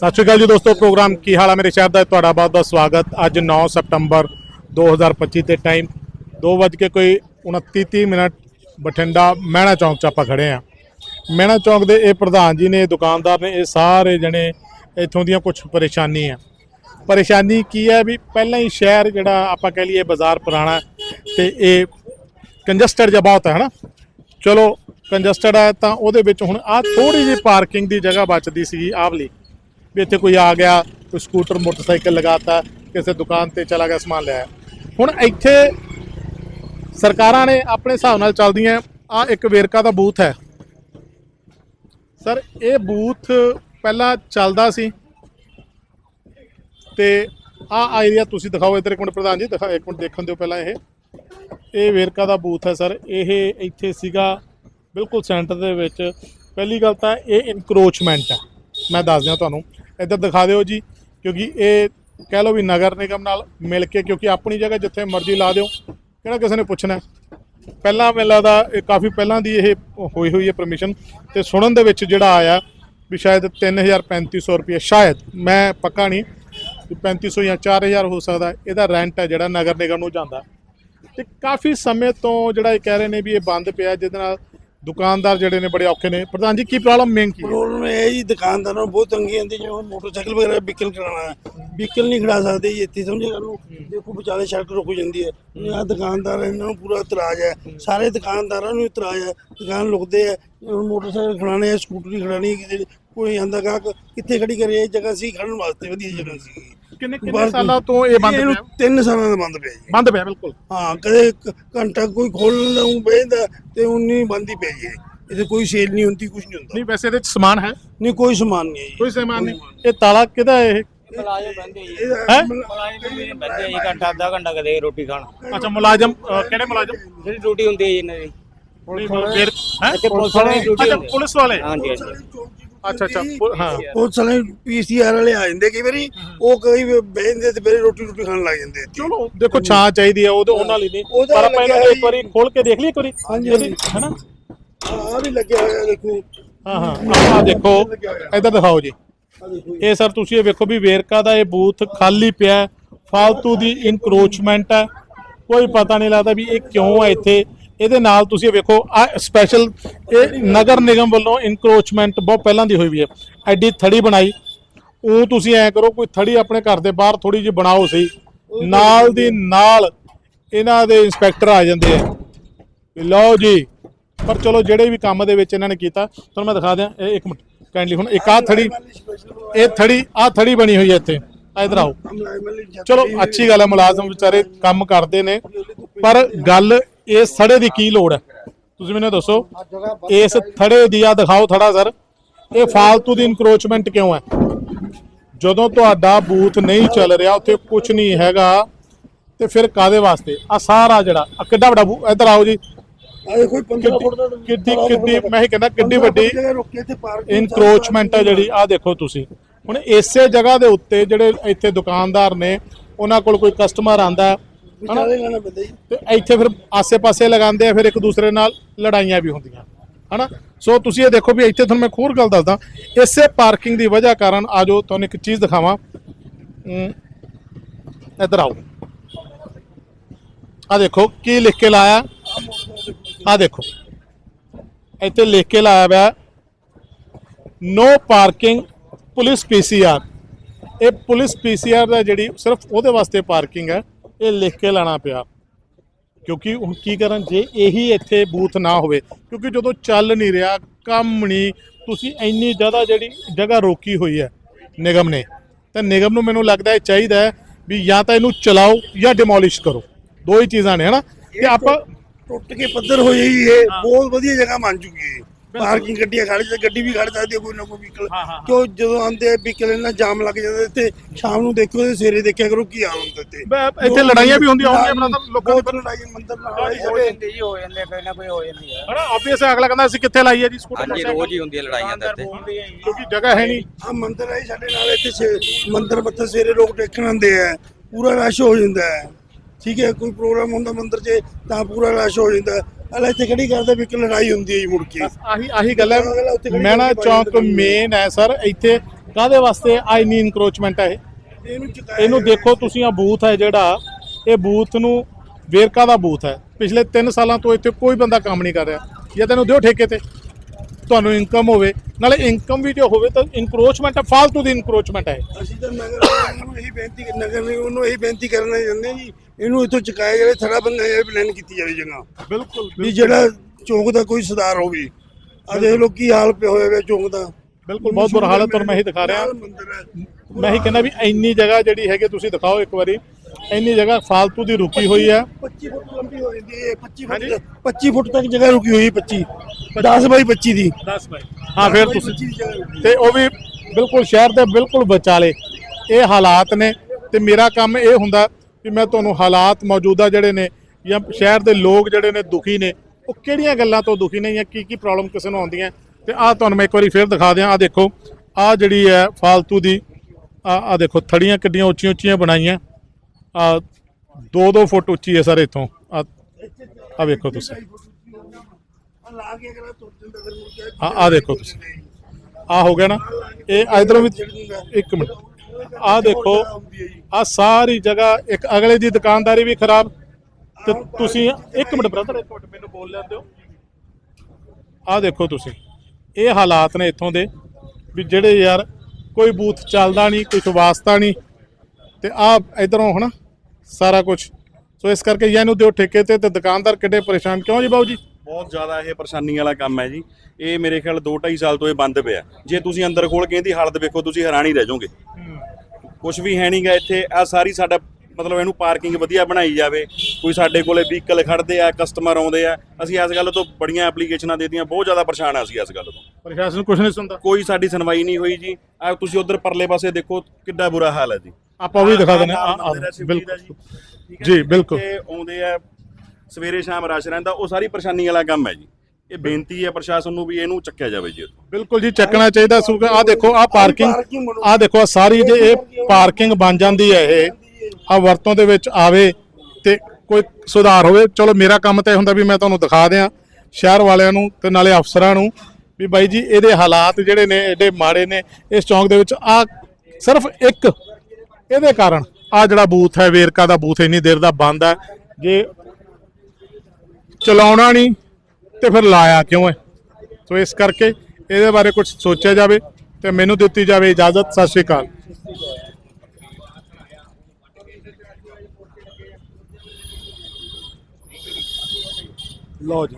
ਸਤਿ ਸ਼੍ਰੀ ਅਕਾਲ ਜੀ ਦੋਸਤੋ, ਪ੍ਰੋਗਰਾਮ ਕੀ ਹਾਲ ਹੈ ਮੇਰੇ ਸ਼ਹਿਰ ਦਾ? ਤੁਹਾਡਾ ਬਹੁਤ ਬਹੁਤ ਸਵਾਗਤ। ਅੱਜ 9 ਸਤੰਬਰ 2025 ਤੇ ਟਾਈਮ 2 ਵਜੇ ਕੇ ਕੋਈ 29 30 ਮਿੰਟ ਬਠਿੰਡਾ ਮਹਿਣਾ ਚੌਂਕ 'ਚ ਆਪਾਂ ਖੜੇ ਆ। ਮਹਿਣਾ ਚੌਂਕ ਦੇ ਇਹ ਪ੍ਰਧਾਨ ਜੀ ਨੇ ਦੁਕਾਨਦਾਰ ਨੇ, ਇਹ ਸਾਰੇ ਜਣੇ ਇੱਥੋਂ ਦੀਆਂ ਕੁਝ ਪਰੇਸ਼ਾਨੀ ਆ। ਪਰੇਸ਼ਾਨੀ ਕੀ ਹੈ ਵੀ ਪਹਿਲਾਂ ਹੀ ਸ਼ਹਿਰ ਜਿਹੜਾ ਆਪਾਂ ਕਹਿ ਲਈਏ ਬਾਜ਼ਾਰ ਪੁਰਾਣਾ ਹੈ ਤੇ ਇਹ ਕੰਜਸਟਡ ਜਿਹਾ ਬਹੁਤ ਹੈ, ਹਨਾ? ਚਲੋ, ਕੰਜਸਟਡ ਹੈ ਤਾਂ ਉਹਦੇ ਵਿੱਚ ਹੁਣ ਆ ਥੋੜੀ ਜਿਹੀ ਪਾਰਕਿੰਗ ਦੀ ਜਗ੍ਹਾ ਬਚਦੀ ਸੀ ਆਹ ਲਈ ਵੀ ਇੱਥੇ ਕੋਈ ਆ ਗਿਆ, ਕੋਈ ਸਕੂਟਰ, ਮੋਟਰਸਾਈਕਲ ਲਗਾਤਾ, ਕਿਸੇ ਦੁਕਾਨ ਤੇ ਚਲਾ ਗਿਆ, ਸਮਾਨ ਲਿਆ ਹੁਣ ਇੱਥੇ ਸਰਕਾਰਾਂ ਨੇ ਆਪਣੇ ਹਿਸਾਬ ਨਾਲ ਚੱਲਦੀਆਂ ਆ ਇੱਕ ਵੇਰਕਾ ਦਾ ਬੂਥ ਹੈ। ਸਰ, ਇਹ ਬੂਥ ਪਹਿਲਾਂ ਚੱਲਦਾ ਸੀ। ਤੇ ਆ ਏਰੀਆ ਤੁਸੀਂ ਦਿਖਾਓ ਇੱਧਰ ਇੱਕ ਮਿੰਟ, ਪ੍ਰਧਾਨ ਜੀ, ਦਿਖਾ ਇੱਕ ਮਿੰਟ ਦੇਖਣ ਦਿਓ ਪਹਿਲਾਂ ਇਹ। ਇਹ ਵੇਰਕਾ ਦਾ ਬੂਥ ਹੈ ਸਰ। ਇਹ ਇੱਥੇ ਸੀਗਾ, ਬਿਲਕੁਲ ਸੈਂਟਰ ਦੇ ਵਿੱਚ। ਪਹਿਲੀ ਗੱਲ ਤਾਂ ਇਹ ਇਨਕਰੋਚਮੈਂਟ ਹੈ। ਮੈਂ ਦੱਸ ਦਿਆਂ ਤੁਹਾਨੂੰ। ਇੱਧਰ ਦਿਖਾ ਦਿਓ ਜੀ, ਕਿਉਂਕਿ ਇਹ ਕਹਿ ਲਓ ਵੀ ਨਗਰ ਨਿਗਮ ਨਾਲ ਮਿਲ ਕੇ, ਕਿਉਂਕਿ ਆਪਣੀ ਜਗ੍ਹਾ ਜਿੱਥੇ ਮਰਜ਼ੀ ਲਾ ਦਿਓ, ਕਿਹੜਾ ਕਿਸੇ ਨੇ ਪੁੱਛਣਾ ਹੈ? ਪਹਿਲਾਂ ਮੈਨੂੰ ਲੱਗਦਾ ਇਹ ਕਾਫੀ ਪਹਿਲਾਂ ਦੀ ਇਹ ਹੋਈ ਹੋਈ ਹੈ ਪਰਮਿਸ਼ਨ ਤੇ ਸੁਣਨ ਦੇ ਵਿੱਚ ਜਿਹੜਾ ਆਇਆ ਵੀ ਸ਼ਾਇਦ 3000 3500 ਰੁਪਏ, ਸ਼ਾਇਦ, ਮੈਂ ਪੱਕਾ ਨਹੀਂ ਵੀ 3500 ਜਾਂ 4000 ਹੋ ਸਕਦਾ, ਇਹਦਾ ਰੈਂਟ ਹੈ ਜਿਹੜਾ ਨਗਰ ਨਿਗਮ ਨੂੰ ਜਾਂਦਾ ਤੇ ਕਾਫੀ ਸਮੇਂ ਤੋਂ ਜਿਹੜਾ ਇਹ ਕਹਿ ਰਹੇ ਨੇ ਵੀ ਇਹ ਬੰਦ ਪਿਆ, ਜਿਹਦੇ ਨਾਲ ਦੁਕਾਨਦਾਰ ਜਿਹੜੇ ਨੇ ਬੜੇ ਔਖੇ ਨੇ। ਪ੍ਰਧਾਨ ਜੀ, ਕੀ ਪ੍ਰੋਬਲਮ ਮੇਨ ਕੀ ਹੈ? ਪ੍ਰੋਬਲਮ ਇਹ ਹੈ ਜੀ, ਦੁਕਾਨਦਾਰਾਂ ਨੂੰ ਬਹੁਤ ਤੰਗੀ ਆਉਂਦੀ, ਜਿਵੇਂ ਹੁਣ ਮੋਟਰਸਾਈਕਲ ਵਗੈਰਾ ਵਿਕਲ ਕਰਾਉਣਾ ਹੈ। ਵਿਕਲ ਨਹੀਂ ਖੜਾ ਸਕਦੇ ਜੀ, ਇੱਥੇ ਸਮਝੇ ਨੂੰ ਦੇਖੋ ਵਿਚਾਲੇ ਸੜਕ ਰੁਕ ਜਾਂਦੀ ਹੈ। ਇਹ ਦੁਕਾਨਦਾਰ ਇਹਨਾਂ ਨੂੰ ਪੂਰਾ ਇਤਰਾਜ਼ ਹੈ। ਸਾਰੇ ਦੁਕਾਨਦਾਰਾਂ ਨੂੰ ਇਤਰਾਜ਼ ਹੈ। ਦੁਕਾਨ ਲੁਕਦੇ ਹੈ। ਹੁਣ ਮੋਟਰਸਾਈਕਲ ਖੜਾਣੇ ਹੈ, ਸਕੂਟਰੀ ਖੜਾਣੀ ਹੈ, ਕਿਤੇ ਕੋਈ ਆਂਦਾ ਗਾਹਕ, ਕਿੱਥੇ ਖੜੀ ਕਰੇ ਇਹ ਜਗ੍ਹਾ ਸੀ ਖੜਨ ਵਾਸਤੇ ਵਧੀਆ ਜਗ੍ਹਾ ਸੀ। ਕਿੰਨੇ ਕਿੰਨੇ ਸਾਲਾਂ ਤੋਂ ਇਹ ਬੰਦ ਪਿਆ? ਤਿੰਨ ਸਾਲਾਂ ਦਾ ਬੰਦ ਪਿਆ ਜੀ। ਬੰਦ ਪਿਆ ਬਿਲਕੁਲ। ਹਾਂ ਕਦੇ ਘੰਟਾ ਕੋਈ ਖੋਲਣ ਦਾ ਉਹ ਬਹਿੰਦਾ ਤੇ ਉਨੀ ਬੰਦ ਹੀ ਪਈ ਹੈ ਇਹਦੇ ਕੋਈ ਸੇਲ ਨਹੀਂ ਹੁੰਦੀ ਕੁਝ ਨਹੀਂ ਹੁੰਦਾ। ਨਹੀਂ ਵੈਸੇ ਇਹਦੇ ਚ ਸਮਾਨ ਹੈ? ਨਹੀਂ ਕੋਈ ਸਮਾਨ ਨਹੀਂ ਹੈ ਜੀ। ਕੋਈ ਸਮਾਨ ਨਹੀਂ। ਇਹ ਤਾਲਾ ਕਿਹਦਾ ਹੈ ਇਹ? ਮਲਾਜਮ ਬੰਦੇ ਹੈਂ? ਮਤਲਬ- ਮਲਾਜਮ ਬੰਦੇ ਜੀ ਘੰਟਾ ਅੱਧਾ ਘੰਟਾ ਕਦੇ ਰੋਟੀ ਖਾਣ। ਅੱਛਾ ਮੁਲਾਜ਼ਮ ਕਿਹੜੇ ਮੁਲਾਜ਼ਮ? ਜਿਹੜੀ ਡਿਊਟੀ ਹੁੰਦੀ ਹੈ ਜੀ ਇਹਨਾਂ ਦੀ। ਹੈਂ? ਪੁਲਿਸ ਵਾਲੇ ਹੈ। ਪੁਲਿਸ ਵਾਲੇ? ਹਾਂਜੀ ਹਾਂਜੀ। ਅੱਛਾ ਅੱਛਾ ਹਾਂ। ਉਹ ਸਾਲੇ ਪੀਸੀਆਰ ਵਾਲੇ ਆ ਜਾਂਦੇ ਕਈ ਵਾਰੀ ਉਹ ਕਈ ਬਹਿੰਦੇ ਤੇ ਮੇਰੇ ਰੋਟੀ ਰੋਟੀ ਖਾਣ ਲੱਗ ਜਾਂਦੇ ਇੱਥੇ। ਚਲੋ ਦੇਖੋ ਛਾਂ ਚਾਹੀਦੀ ਹੈ ਉਹਦੇ ਉਹਨਾਂ ਲਈ ਨਹੀਂ। ਉਹਦਾ ਪਰ ਆਪਾਂ ਇਹਨਾਂ ਨੂੰ ਇੱਕ ਵਾਰੀ ਖੋਲ ਕੇ ਦੇਖ ਲਈਏ ਇੱਕ ਵਾਰੀ। ਹਾਂਜੀ, ਇਹਦੀ, ਹਾਂਜੀ। ਹੈਨਾ ਆਹ ਵੀ ਲੱਗਿਆ ਹੋਇਆ ਦੇਖੋ। ਹਾਂ ਹਾਂ। ਆਹ ਦੇਖੋ ਇੱਧਰ ਦਿਖਾਓ ਜੀ। ਦੇਖੋ ਇਹ ਸਰ ਤੁਸੀਂ ਇਹ ਵੇਖੋ ਵੀ ਵੇਰਕਾ ਦਾ ਇਹ ਬੂਥ ਖਾਲੀ ਪਿਆ ਹੈ, ਫਾਲਤੂ ਦੀ ਇਨਕਰੋਚਮੈਂਟ ਹੈ। ਕੋਈ ਪਤਾ ਨਹੀਂ ਲੱਗਦਾ ਵੀ ਇਹ ਕਿਉਂ ਹੈ ਇੱਥੇ। ਇਹਦੇ ਨਾਲ ਤੁਸੀਂ ਵੇਖੋ, ਆ ਸਪੈਸ਼ਲ ਇਹ ਨਗਰ ਨਿਗਮ ਵੱਲੋਂ ਇਨਕਰੋਚਮੈਂਟ ਬਹੁਤ ਪਹਿਲਾਂ ਦੀ ਹੋਈ ਵੀ ਹੈ। ਐਡੀ ਥੜੀ ਬਣਾਈ। ਉਹ ਤੁਸੀਂ ਐ ਕਰੋ, ਕੋਈ ਥੜੀ ਆਪਣੇ ਘਰ ਦੇ ਬਾਹਰ ਥੋੜੀ ਜਿਹੀ ਬਣਾਓ ਸਹੀ। ਨਾਲ ਦੀ ਨਾਲ ਇਹਨਾਂ ਦੇ ਇੰਸਪੈਕਟਰ ਆ ਜਾਂਦੇ ਆ। ਵੀ ਲਓ ਜੀ, ਪਰ ਚਲੋ ਜਿਹੜੇ ਵੀ ਕੰਮ ਦੇ ਵਿੱਚ ਇਹਨਾਂ ਨੇ ਕੀਤਾ, ਤੁਹਾਨੂੰ ਮੈਂ ਦਿਖਾ ਦਿਆਂ, ਇਹ ਇੱਕ ਮਿੰਟ ਕਾਈਂਡਲੀ ਹੁਣ ਇੱਕ ਆਹ ਥੜੀ, ਇਹ ਥੜੀ, ਆਹ ਥੜੀ ਬਣੀ ਹੋਈ ਹੈ ਇੱਥੇ। ਆ ਇਧਰ ਆਓ। ਚਲੋ, ਅੱਛੀ ਗੱਲ ਹੈ, ਮੁਲਾਜ਼ਮ ਵਿਚਾਰੇ ਕੰਮ ਕਰਦੇ ਨੇ। ਪਰ ਗੱਲ ਇਸ ਥੜੇ ਦੀ ਕੀ ਲੋੜ ਹੈ? ਤੁਸੀਂ ਮੈਨੂੰ ਦੱਸੋ। ਇਸ ਥੜੇ ਦੀ ਆ ਦਿਖਾਓ ਥੜਾ ਸਰ ਇਹ ਫਾਲਤੂ ਦੀ ਇਨਕਰੋਚਮੈਂਟ ਕਿਉਂ ਹੈ? ਜਦੋਂ ਤੁਹਾਡਾ ਬੂਥ ਨਹੀਂ ਚੱਲ ਰਿਹਾ ਉੱਥੇ ਕੁਝ ਨਹੀਂ ਹੈਗਾ ਤੇ ਫਿਰ ਕਾਦੇ ਵਾਸਤੇ? ਆ ਸਾਰਾ ਜਿਹੜਾ ਆ ਕਿੱਡਾ ਵੱਡਾ ਇੱਧਰ ਆਓ ਜੀ। ਆ ਦੇਖੋ 15 ਫੁੱਟ ਦਾ ਕਿੱਡੀ ਕਿੱਡੀ ਮੈਂ ਇਹ ਕਹਿੰਦਾ ਕਿੱਡੀ ਵੱਡੀ ਇਨਕਰੋਚਮੈਂਟ ਹੈ ਜਿਹੜੀ ਆ ਦੇਖੋ ਤੁਸੀਂ। ਹੁਣ ਇਸੇ ਜਗ੍ਹਾ ਦੇ ਉੱਤੇ ਜਿਹੜੇ ਇੱਥੇ ਦੁਕਾਨਦਾਰ ਨੇ ਉਹਨਾਂ ਕੋਲ ਕੋਈ ਕਸਟਮਰ ਆਂਦਾ ਵਿਚਾਲੇ ਲੈਣਾ ਪੈਂਦਾ ਜੀ ਤੇ ਇੱਥੇ ਫਿਰ ਆਸੇ-ਪਾਸੇ ਲਗਾਉਂਦੇ ਆ ਫਿਰ ਇੱਕ ਦੂਸਰੇ ਨਾਲ ਲੜਾਈਆਂ ਵੀ ਹੁੰਦੀਆਂ ਹਨਾ? ਸੋ ਤੁਸੀਂ ਇਹ ਦੇਖੋ ਵੀ ਇੱਥੇ ਤੁਹਾਨੂੰ ਮੈਂ ਖੂਰ ਗੱਲ ਦੱਸਦਾ ਇਸੇ ਪਾਰਕਿੰਗ ਦੀ ਵਜ੍ਹਾ ਕਾਰਨ ਆਜੋ ਤੁਹਾਨੂੰ ਇੱਕ ਚੀਜ਼ ਦਿਖਾਵਾਂ। ਇੱਧਰ ਆਓ। ਆ ਦੇਖੋ ਕੀ ਲਿਖ ਕੇ ਲਾਇਆ? ਆ ਦੇਖੋ। ਇੱਥੇ ਲਿਖ ਕੇ ਲਾਇਆ ਹੋਇਆ ਨੋ ਪਾਰਕਿੰਗ ਪੁਲਿਸ ਪੀਸੀਆਰ ਇਹ ਪੁਲਿਸ ਪੀਸੀਆਰ ਦਾ ਜਿਹੜੀ ਸਿਰਫ ਉਹਦੇ ਵਾਸਤੇ ਪਾਰਕਿੰਗ ਹੈ ਇਹ ਲਿਖ ਕੇ ਲਾਣਾ ਪਿਆ। ਕਿਉਂਕਿ ਹੁਣ ਕੀ ਕਰਨ ਜੇ ਇਹੀ ਇੱਥੇ ਬੂਥ ਨਾ ਹੋਵੇ ਕਿਉਂਕਿ ਜਦੋਂ ਚੱਲ ਨਹੀਂ ਰਿਹਾ ਕੰਮ ਨਹੀਂ ਤੁਸੀਂ ਇੰਨੀ ਜ਼ਿਆਦਾ ਜਿਹੜੀ ਜਗ੍ਹਾ ਰੋਕੀ ਹੋਈ ਹੈ ਨਿਗਮ ਨੇ ਤਾਂ ਨਿਗਮ ਨੂੰ ਮੈਨੂੰ ਲੱਗਦਾ ਹੈ ਚਾਹੀਦਾ ਹੈ ਵੀ ਜਾਂ ਤਾਂ ਇਹਨੂੰ ਚਲਾਓ ਜਾਂ ਡਿਮੋਲਿਸ਼ ਕਰੋ। ਦੋ ਹੀ ਚੀਜ਼ਾਂ ਨੇ ਹਨਾ? ਤੇ ਆਪਾਂ ਟੁੱਟ ਕੇ ਪੱਧਰ ਹੋ ਜਾਈ ਇਹ ਬਹੁਤ ਵਧੀਆ ਜਗ੍ਹਾ ਬਣ ਚੁੱਕੀ ਹੈ ਪਾਰਕਿੰਗ ਗੱਡੀਆਂ ਖੜ ਜਾ ਗੱਡੀ ਵੀ ਖੜ ਸਕਦੀ ਹੈ ਕੋਈ ਨਾ ਕੋਈ ਵਹੀਕਲ ਹਾਂ, ਹਾਂ, ਕਿਉਂ ਜਦੋਂ ਆਉਂਦੇ ਵਹੀਕਲ ਇਹਨਾਂ ਜਾਮ ਲੱਗ ਜਾਂਦਾ ਇੱਥੇ ਸ਼ਾਮ ਨੂੰ ਦੇਖੋ ਤੇ ਸਵੇਰੇ ਦੇਖਿਆ ਕਰੋ ਕੀ ਹਾਲ ਹੁੰਦਾ ਇੱਥੇ। ਬ- ਇੱਥੇ ਲੜਾਈਆਂ ਵੀ ਹੁੰਦੀਆਂ ਹੋਣਗੀਆਂ ਬਣਾ ਤਾਂ ਲੋਕਾਂ ਬਹੁਤ ਦੀ ਲੜਾਈ ਮੰਦਰ ਨਾਲ ਹੋ ਜਾਂਦੀ ਜੀ ਹੋ ਜਾਂਦੇ ਕੋਈ ਨਾ ਕੋਈ ਹੋ ਜਾਂਦੀ ਹੈ। ਹਨਾ ਆਬਵੀਅਸ ਅਗਲਾ ਕਹਿੰਦਾ ਅਸੀਂ ਕਿੱਥੇ ਲਾਈਏ ਜੀ ਸਕੂਟਰ ਹਾਂਜੀ ਰੋਜ਼ ਹੀ ਹੁੰਦੀਆਂ ਲੜਾਈਆਂ ਤਾਂ ਇੱਥੇ। ਕਿਉਂਕਿ ਜਗ੍ਹਾ ਹੈ ਨਹੀਂ। ਆ ਮੰਦਰ ਹੈ ਸਾਡੇ ਨਾਲ ਇੱਥੇ ਸੇ- ਮੰਦਰ ਮੱਥੇ ਸਵੇਰੇ ਲੋਕ ਟੇਕਣ ਆਉਂਦੇ ਆ ਪੂਰਾ ਰਸ਼ ਹੋ ਜਾਂਦਾ ਹੈ। ਠੀਕ ਹੈ ਕੋਈ ਪ੍ਰੋਗਰਾਮ ਹੁੰਦਾ ਮੰਦਰ 'ਚ ਤਾਂ ਪੂਰਾ ਰਸ਼ ਹੋ ਜਾਂਦਾ। ਅਲਾ ਇੱਥੇ ਖੜੀ ਕਰਦੇ ਵੀ ਇੱਕ ਲੜਾਈ ਹੁੰਦੀ ਹੈ ਜੀ ਮੁੜ ਕੇ। ਬਸ ਆਹੀ ਆਹੀ ਗੱਲ ਹੈ। ਕਰਕੇ ਚੌਂਕ ਮੇਨ ਹੈ ਸਰ ਇੱਥੇ ਕਾਦੇ ਵਾਸਤੇ ਆ ਇੰਨੀ ਇਨਕਰੋਚਮੈਂਟ ਹੈ ਇਹਨੂੰ ਦੇਖੋ ਤੁਸੀਂ ਆ ਬੂਥ ਹੈ ਜਿਹੜਾ ਇਹ ਬੂਥ ਨੂੰ ਵੇਰਕਾ ਦਾ ਬੂਥ ਹੈ। ਪਿਛਲੇ 3 ਸਾਲਾਂ ਤੋਂ ਇੱਥੇ ਕੋਈ ਬੰਦਾ ਕੰਮ ਨਹੀਂ ਕਰ ਰਿਹਾ। ਜਾਂ ਤੈਨੂੰ ਦਿਓ ਠੇਕੇ ਤੇ। ਤੁਹਾਨੂੰ ਇਨਕਮ ਹੋਵੇ ਨਾਲੇ ਇਨਕਮ ਵੀ ਜੋ ਹੋਵੇ ਤਾਂ ਇਨਕਰੋਚਮੈਂਟ ਹੈ ਫਾਲਤੂ ਦੀ ਇਨਕਰੋਚਮੈਂਟ ਹੈ। ਅਸੀਂ ਤਾਂ ਨਗਰ ਨਿਗਮ ਨੂੰ ਇਹੀ ਬੇਨਤੀ ਨਗਰ ਨਿਗਮ ਨੂੰ ਇਹੀ ਬੇਨਤੀ ਕਰਨਾ ਚਾਹੁੰਦੇ ਹਾਂ ਜੀ। ਇਹਨੂੰ ਇੱਥੋਂ ਚੁਕਾਇਆ ਜਾਵੇ ਥੜਾ ਬੰਦਾ ਜਾਵੇ ਪਲਾਨ ਕੀਤੀ ਜਾਵੇ ਜਗ੍ਹਾ। ਬਿਲਕੁਲ ਵੀ ਜਿਹੜਾ ਚੌਂਕ ਦਾ ਕੋਈ ਸੁਧਾਰ ਹੋਵੇ। ਆ ਦੇਖ ਲੋ ਕੀ ਹਾਲ ਪਿਆ ਹੋਇਆ ਵੇ ਚੌਂਕ ਦਾ। ਬਿਲਕੁਲ ਬਹੁਤ ਬੁਰਾ ਹਾਲਤ ਤੁਹਾਨੂੰ ਮੈਂ ਹੀ ਦਿਖਾ ਰਿਹਾ। ਮੈਂ ਹੀ ਕਹਿੰਦਾ ਵੀ ਇੰਨੀ ਜਗ੍ਹਾ ਜਿਹੜੀ ਹੈਗੀ ਤੁਸੀਂ ਦਿਖਾਓ ਇੱਕ ਵਾਰੀ। ਇੰਨੀ ਜਗ੍ਹਾ ਫਾਲਤੂ ਦੀ ਰੁਕੀ ਹੋਈ ਹੈ। 25 ਫੁੱਟ ਲੰਬੀ ਹੋ ਜਾਂਦੀ ਹੈ 25 ਹਾਂਜੀ। ਫੁੱਟ 25 ਫੁੱਟ ਤੱਕ ਜਗ੍ਹਾ ਰੁਕੀ ਹੋਈ 25 10 ਬਾਈ 25 ਦੀ। 10 ਬਾਈ। ਹਾਂ ਫਿਰ 10 ਬਾਈ ਤੁਸੀਂ 25 ਦੀ ਜਗ੍ਹਾ ਰੁਕੀ ਤੇ ਉਹ ਵੀ ਬਿਲਕੁਲ ਸ਼ਹਿਰ ਦੇ ਬਿਲਕੁਲ ਵਿਚਾਲੇ। ਇਹ ਹਾਲਾਤ ਨੇ ਤੇ ਮੇਰਾ ਕੰਮ ਇਹ ਹੁੰਦਾ ਵੀ ਮੈਂ ਤੁਹਾਨੂੰ ਹਾਲਾਤ ਮੌਜੂਦਾ ਜਿਹੜੇ ਨੇ ਜਾਂ ਸ਼ਹਿਰ ਦੇ ਲੋਕ ਜਿਹੜੇ ਨੇ ਦੁਖੀ ਨੇ ਉਹ ਕਿਹੜੀਆਂ ਗੱਲਾਂ ਤੋਂ ਦੁਖੀ ਨੇ ਜਾਂ ਕੀ ਕੀ ਪ੍ਰੋਬਲਮ ਕਿਸੇ ਨੂੰ ਆਉਂਦੀਆਂ? ਤੇ ਆਹ ਤੁਹਾਨੂੰ ਮੈਂ ਇੱਕ ਵਾਰੀ ਫੇਰ ਦਿਖਾ ਦਿਆਂ। ਆਹ ਦੇਖੋ ਆਹ ਜਿਹੜੀ ਹੈ ਫਾਲਤੂ ਦੀ ਆ ਆ ਦੇਖੋ ਥੜੀਆਂ ਕਿੱਡੀਆਂ ਉੱਚੀਆਂ ਉੱਚੀਆਂ ਬਣਾਈਆਂ। ਆ 2-2 ਫੁੱਟ ਉੱਚੀ ਹੈ ਸਰ ਇੱਥੋਂ। ਆ ਆ ਵੇਖੋ ਤੁਸੀਂ। ਆ ਆ ਦੇਖੋ ਤੁਸੀਂ। ਆ ਹੋ ਗਿਆ ਨਾ। ਇਹ ਇਧਰੋਂ ਵੀ ਇੱਕ ਮਿੰਟ। ਆ ਦੇਖੋ, ਆ ਸਾਰੀ ਜਗ੍ਹਾ ਇੱਕ ਅਗਲੇ ਦੀ ਦੁਕਾਨਦਾਰੀ ਵੀ ਖਰਾਬ। ਤੇ ਤੁਸੀਂ ਇੱਕ ਮਿੰਟ ਬ੍ਰਦਰ ਇੱਕ ਮਿੰਟ, ਮੈਨੂੰ ਬੋਲ ਲੈਣ ਦਿਓ। ਆ ਦੇਖੋ ਤੁਸੀਂ। ਇਹ ਹਾਲਾਤ ਨੇ ਇੱਥੋਂ ਦੇ ਵੀ ਜਿਹੜੇ ਯਾਰ ਕੋਈ ਬੂਥ ਚੱਲਦਾ ਨਹੀਂ ਕੁਝ ਵਾਸਤਾ ਨਹੀਂ। ਤੇ ਆ ਇਧਰੋਂ ਹੁਣ ਸਾਰਾ ਕੁਝ ਸੋ ਇਸ ਕਰਕੇ ਇਹਨੂੰ ਦਿਓ ਠੇਕੇ ਤੇ ਤੇ ਦੁਕਾਨਦਾਰ ਕਿੱਡੇ ਪਰੇਸ਼ਾਨ ਕਿਉਂ ਜੀ ਬਾਬੂ ਜੀ? ਬਹੁਤ ਜ਼ਿਆਦਾ ਇਹ ਪਰੇਸ਼ਾਨੀ ਵਾਲਾ ਕੰਮ ਹੈ ਜੀ। ਇਹ ਮੇਰੇ ਖਿਆਲ 2.5 ਸਾਲ ਤੋਂ ਇਹ ਬੰਦ ਪਿਆ। ਜੇ ਤੁਸੀਂ ਅੰਦਰ ਖੋਲ ਕੇ ਇਹਦੀ ਹਾਲਤ ਵੇਖੋ ਤੁਸੀਂ ਹੈਰਾਨ ਹੀ ਰਹਿ ਜਾਓਗੇ। ਕੁਝ ਵੀ ਹੈ ਨਹੀਂਗਾ ਇੱਥੇ। ਆ ਸਾਰੀ ਸਾਡਾ ਮਤਲਬ ਇਹਨੂੰ ਪਾਰਕਿੰਗ ਵਧੀਆ ਬਣਾਈ ਜਾਵੇ। ਕੋਈ ਸਾਡੇ ਕੋਲੇ ਵਹੀਕਲ ਖੜਦੇ ਆ ਕਸਟਮਰ ਆਉਂਦੇ ਆ। ਅਸੀਂ ਇਸ ਗੱਲ ਤੋਂ ਬੜੀਆਂ ਐਪਲੀਕੇਸ਼ਨਾਂ ਦੇਤੀਆਂ। ਬਹੁਤ ਜ਼ਿਆਦਾ ਪਰੇਸ਼ਾਨ ਆ ਅਸੀਂ ਇਸ ਗੱਲ ਤੋਂ। ਪ੍ਰਸ਼ਾਸਨ ਕੁਝ ਨਹੀਂ ਸੁਣਦਾ। ਕੋਈ ਸਾਡੀ ਸੁਣਵਾਈ ਨਹੀਂ ਹੋਈ ਜੀ। ਆ ਤੁਸੀਂ ਉਧਰ ਪਰਲੇ ਪਾਸੇ ਦੇਖੋ ਕਿੱਡਾ ਬੁਰਾ ਹਾਲ ਹੈ ਜੀ। ਆਪਾਂ ਉਹ ਵੀ ਦਿਖਾ ਦਿੰਦੇ ਆ ਹੈ ਸ਼ਿਵ ਜੀ ਦਾ ਜੀ। ਠੀਕ ਹੈ ਜੀ, ਬਿਲਕੁਲ। ਇੱਥੇ ਆਉਂਦੇ ਆ ਸਵੇਰੇ ਸ਼ਾਮ ਰਸ਼ ਰਹਿੰਦਾ ਉਹ ਸਾਰੀ ਪਰੇਸ਼ਾਨੀ ਵਾਲਾ ਕੰਮ ਹੈ ਜੀ ਇਹ ਬੇਨਤੀ ਹੈ ਪ੍ਰਸ਼ਾਸਨ ਨੂੰ ਵੀ ਇਹਨੂੰ ਚੱਕਿਆ ਜਾਵੇ ਜੀ ਇੱਥੋਂ। ਬਿਲਕੁਲ ਜੀ ਚੱਕਣਾ ਚਾਹੀਦਾ ਸੂ ਆ ਦੇਖੋ ਆ ਪਾਰਕਿੰਗ। ਆ ਦੇਖੋ ਆਹ ਸਾਰੀ ਜੇ ਇਹ ਪਾਰਕਿੰਗ ਬਣ ਜਾਂਦੀ ਹੈ ਇਹ ਆ ਵਰਤੋਂ ਦੇ ਵਿੱਚ ਆਵੇ ਤੇ ਕੋਈ ਸੁਧਾਰ ਹੋਵੇ ਚਲੋ ਮੇਰਾ ਕੰਮ ਤਾਂ ਇਹ ਹੁੰਦਾ ਵੀ ਮੈਂ ਤੁਹਾਨੂੰ ਦਿਖਾ ਦਿਆਂ ਸ਼ਹਿਰ ਵਾਲਿਆਂ ਨੂੰ ਤੇ ਨਾਲੇ ਅਫਸਰਾਂ ਨੂੰ ਵੀ ਬਾਈ ਜੀ ਇਹਦੇ ਹਾਲਾਤ ਜਿਹੜੇ ਨੇ ਐਡੇ ਮਾੜੇ ਨੇ ਇਸ ਚੌਂਕ ਦੇ ਵਿੱਚ ਆ ਸਿਰਫ ਇੱਕ ਇਹਦੇ ਕਾਰਨ ਆ ਜਿਹੜਾ ਬੂਥ ਹੈ, ਵੇਰਕਾ ਦਾ ਬੂਥ ਇੰਨੀ ਦੇਰ ਦਾ ਬੰਦ ਹੈ, ਜੇ ਚਲਾਉਣਾ ਨਹੀਂ ਤੇ ਫਿਰ ਲਾਇਆ ਕਿਉਂ ਹੈ? ਸੋ ਇਸ ਕਰਕੇ ਇਹਦੇ ਬਾਰੇ ਕੁਝ ਸੋਚਿਆ ਜਾਵੇ ਤੇ ਮੈਨੂੰ ਦਿੱਤੀ ਜਾਵੇ ਇਜਾਜ਼ਤ। ਸਤਿ ਸ਼੍ਰੀ ਅਕਾਲ। ਲੋ ਜੀ।